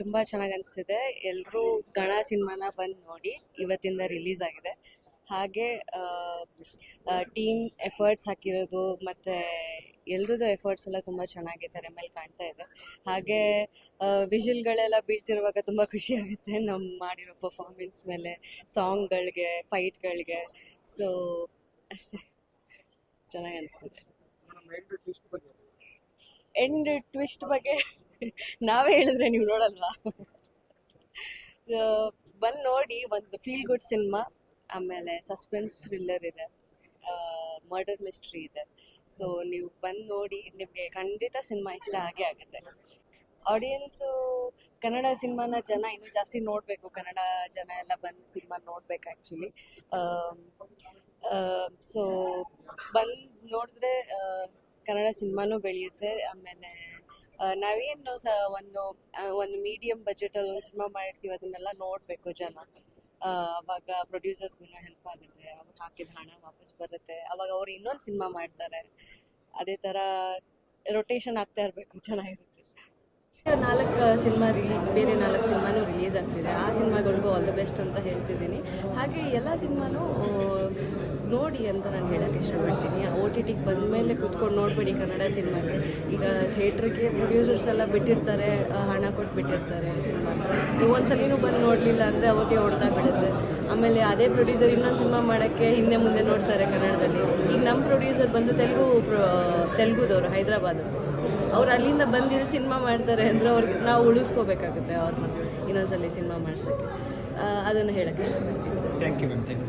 ತುಂಬ ಚೆನ್ನಾಗಿ ಅನಿಸ್ತಿದೆ. ಎಲ್ಲರೂ ಗಣ ಸಿನಿಮಾನ ಬಂದು ನೋಡಿ ಇವತ್ತಿಂದ ರಿಲೀಸ್ ಆಗಿದೆ. ಹಾಗೆ ಟೀಮ್ ಎಫರ್ಟ್ಸ್ ಹಾಕಿರೋದು ಮತ್ತು ಎಲ್ರದ್ದು ಎಫರ್ಟ್ಸ್ ಎಲ್ಲ ತುಂಬ ಚೆನ್ನಾಗಿ ಮೇಲೆ ಕಾಣ್ತಾ ಇದೆ. ಹಾಗೆ ವಿಷಲ್ಗಳೆಲ್ಲ ಬೀಳ್ತಿರುವಾಗ ತುಂಬ ಖುಷಿ ಆಗುತ್ತೆ ನಮ್ಮ ಮಾಡಿರೋ ಪರ್ಫಾರ್ಮೆನ್ಸ್ ಮೇಲೆ ಸಾಂಗ್ಗಳಿಗೆ ಫೈಟ್ಗಳಿಗೆ ಸೊ ಅಷ್ಟೇ. ಚೆನ್ನಾಗಿ ಅನಿಸ್ತಿದೆ. ಎಂಡ್ ಟ್ವಿಸ್ಟ್ ಬಗ್ಗೆ. ನಾವೇ ಹೇಳಿದ್ರೆ ನೀವು ನೋಡಲ್ವಾ? ಬಂದು ನೋಡಿ ಒಂದು ಫೀಲ್ ಗುಡ್ ಸಿನಿಮಾ ಆಮೇಲೆ ಸಸ್ಪೆನ್ಸ್ ಥ್ರಿಲ್ಲರ್ ಇದೆ. ಮರ್ಡರ್ ಮಿಸ್ಟ್ರಿ ಇದೆ. ಸೊ ನೀವು ಬಂದು ನೋಡಿ, ನಿಮಗೆ ಖಂಡಿತ ಸಿನಿಮಾ ಇಷ್ಟ ಆಗೇ ಆಗುತ್ತೆ. ಆಡಿಯನ್ಸು ಕನ್ನಡ ಸಿನಿಮಾನ ಜನ ಇನ್ನೂ ಜಾಸ್ತಿ ನೋಡಬೇಕು. ಕನ್ನಡ ಜನ ಎಲ್ಲ ಬಂದು ಸಿನಿಮಾ ನೋಡ್ಬೇಕು ಆ್ಯಕ್ಚುಲಿ ಸೊ ಬಂದು ನೋಡಿದ್ರೆ ಕನ್ನಡ ಸಿನಿಮಾನೂ ಬೆಳೆಯುತ್ತೆ. ಆಮೇಲೆ ನಾವೇನು ಸ ಒಂದು ಒಂದು ಮೀಡಿಯಂ ಬಜೆಟಲ್ಲಿ ಒಂದು ಸಿನಿಮಾ ಮಾಡಿರ್ತೀವಿ, ಅದನ್ನೆಲ್ಲ ನೋಡ್ಬೇಕು ಜನ. ಅವಾಗ ಪ್ರೊಡ್ಯೂಸರ್ಸ್ಗೂ ಹೆಲ್ಪ್ ಆಗುತ್ತೆ. ಅವ್ರು ಹಾಕಿದ ಹಣ ವಾಪಸ್ ಬರುತ್ತೆ. ಅವಾಗ ಅವ್ರು ಇನ್ನೊಂದು ಸಿನಿಮಾ ಮಾಡ್ತಾರೆ. ಅದೇ ತರ ರೊಟೇಷನ್ ಆಗ್ತಾ ಇರಬೇಕು ಚೆನ್ನಾಗಿರುತ್ತೆ ನಾಲ್ಕು ಸಿನಿಮಾ ರಿಲೀ ಬೇರೆ ನಾಲ್ಕು ಸಿನಿಮಾನು ರಿಲೀಸ್ ಆಗ್ತಿದೆ. ಆ ಸಿನಿಮಾಗಳಿಗೂ ಆಲ್ ದ ಬೆಸ್ಟ್ ಅಂತ ಹೇಳ್ತಿದ್ದೀನಿ. ಹಾಗೆ ಎಲ್ಲ ಸಿನಿಮಾನು ನೋಡಿ ಅಂತ ನಾನು ಹೇಳೋಕ್ಕೆ ಇಷ್ಟಪಡ್ತೀನಿ. ಓ ಟಿ ಟಿಗೆ ಬಂದಮೇಲೆ ಕೂತ್ಕೊಂಡು ನೋಡಬೇಡಿ ಕನ್ನಡ ಸಿನಿಮಾಗೆ ಈಗ ಥಿಯೇಟ್ರಿಗೆ ಪ್ರೊಡ್ಯೂಸರ್ಸ್ ಎಲ್ಲ ಬಿಟ್ಟಿರ್ತಾರೆ ಹಣ ಕೊಟ್ಟು ಬಿಟ್ಟಿರ್ತಾರೆ ಸಿನಿಮಾನ ನೀವು ಒಂದ್ಸಲಿನೂ ಬಂದು ನೋಡಲಿಲ್ಲ ಅಂದರೆ ಅವ್ರಿಗೆ ಹೊಡ್ತಾ ಬೀಳುತ್ತೆ ಆಮೇಲೆ ಅದೇ ಪ್ರೊಡ್ಯೂಸರ್ ಇನ್ನೊಂದು ಸಿನಿಮಾ ಮಾಡೋಕ್ಕೆ ಹಿಂದೆ ಮುಂದೆ ನೋಡ್ತಾರೆ ಕನ್ನಡದಲ್ಲಿ. ಈಗ ನಮ್ಮ ಪ್ರೊಡ್ಯೂಸರ್ ಬಂದು ತೆಲುಗು ಪ್ರೊ ತೆಲುಗುದವರು, ಹೈದ್ರಾಬಾದ್ ಅವ್ರು ಅಲ್ಲಿಂದ ಬಂದು ಇಲ್ಲಿ ಸಿನಿಮಾ ಮಾಡ್ತಾರೆ ಅಂದರೆ ಅವ್ರಿಗೆ ನಾವು ಉಳಿಸ್ಕೋಬೇಕಾಗುತ್ತೆ ಅವ್ರನ್ನ ಇನ್ನೊಂದ್ಸಲಿ ಸಿನಿಮಾ ಮಾಡ್ಸೋಕ್ಕೆ. ಅದನ್ನು ಹೇಳೋಕ್ಕೆ ಇಷ್ಟಪಡ್ತೀನಿ. Thank you ma'am thank you